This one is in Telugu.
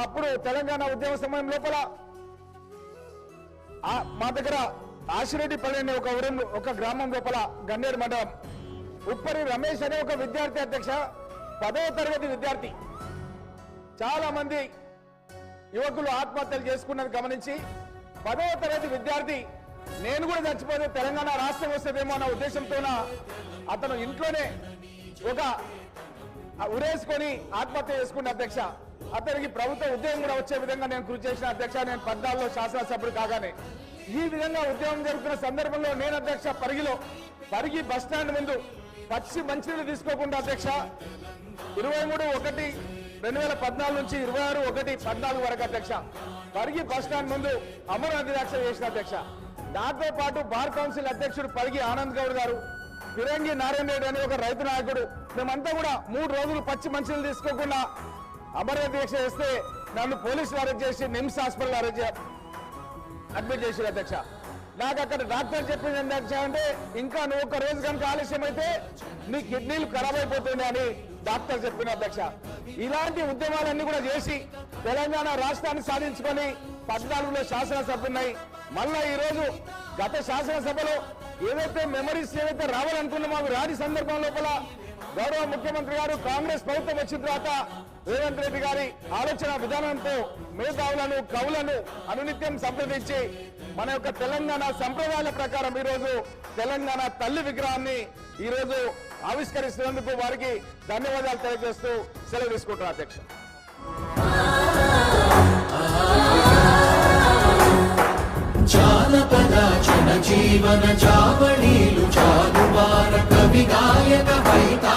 అప్పుడు తెలంగాణ ఉద్యమ సమయం లోపల మా దగ్గర ఆశిరెడ్డిపల్లి అనే ఒక ఊరం ఒక గ్రామం లోపల గన్నేరు మండలం. ఉప్పరి రమేష్ అనే ఒక విద్యార్థి అధ్యక్ష పదవ తరగతి విద్యార్థి. చాలా మంది యువకులు ఆత్మహత్యలు చేసుకున్నది గమనించి పదవ తరగతి విద్యార్థి నేను కూడా చచ్చిపోతే తెలంగాణ రాష్ట్రం వస్తుందేమో అన్న ఉద్దేశంతో అతను ఇంట్లోనే ఒక ఉరేసుకొని ఆత్మహత్య చేసుకున్న అధ్యక్ష. అతనికి ప్రభుత్వ ఉద్యోగం కూడా వచ్చే విధంగా నేను కృషి చేసిన అధ్యక్ష నేను పద్నాలుగులో శాసనసభ్యుడు కాగానే. ఈ విధంగా ఉద్యమం జరుగుతున్న సందర్భంలో నేను అధ్యక్ష పరిగిలో పరిగి బస్ స్టాండ్ ముందు పచ్చి మంచినీళ్ళు తీసుకోకుండా అధ్యక్ష ఇరవై మూడు ఒకటి రెండు వేల పద్నాలుగు నుంచి ఇరవై ఆరు ఒకటి పద్నాలుగు వరకు అధ్యక్ష. పరిగి బస్ స్టాండ్ ముందు అమర దీక్ష చేసిన అధ్యక్ష. దాంతో పాటు బార్ కౌన్సిల్ అధ్యక్షుడు పరిగి ఆనంద్ గౌడ్ గారు ఫిరంగి నారాయణ రెడ్డి అనే ఒక రైతు నాయకుడు. మేమంతా కూడా మూడు రోజులు పచ్చి మంచినీళ్ళు తీసుకోకుండా అమర దీక్ష చేస్తే నన్ను పోలీసులు అరెస్ట్ చేసి నిమ్స్ హాస్పిటల్ అరెస్ట్ చే- అడ్మిట్ చేసి అధ్యక్ష. నాకు అక్కడ డాక్టర్ చెప్పింది అధ్యక్ష అంటే ఇంకా నువ్వు ఒక రోజు కనుక ఆలస్యం అయితే నీ కిడ్నీలు ఖరాబ్ అయిపోతుంది అని డాక్టర్ చెప్పిన అధ్యక్ష. ఇలాంటి ఉద్యమాలన్నీ కూడా చేసి తెలంగాణ రాష్ట్రాన్ని సాధించుకొని పద్నాలుగులో శాసనసభ్యున్నాయి మళ్ళా ఈ రోజు గత శాసనసభలో ఏదైతే మెమరీస్ ఏవైతే రావాలనుకున్నామో అవి రాని సందర్భం లోపల గౌరవ ముఖ్యమంత్రి గారు కాంగ్రెస్ ప్రభుత్వం వచ్చిన తర్వాత రేవంత్ రెడ్డి గారి ఆలోచన విధానంతో మేధావులను కవులను అనునిత్యం సంప్రదించి మన యొక్క తెలంగాణ సంప్రదాయాల ప్రకారం ఈరోజు తెలంగాణ తల్లి విగ్రహాన్ని ఈరోజు ఆవిష్కరిస్తున్నందుకు వారికి ధన్యవాదాలు తెలియజేస్తూ సెలవు తీసుకుంటున్నారు అధ్యక్ష. జానపద చావణీలు చాలు వార కవి గాయక హైతా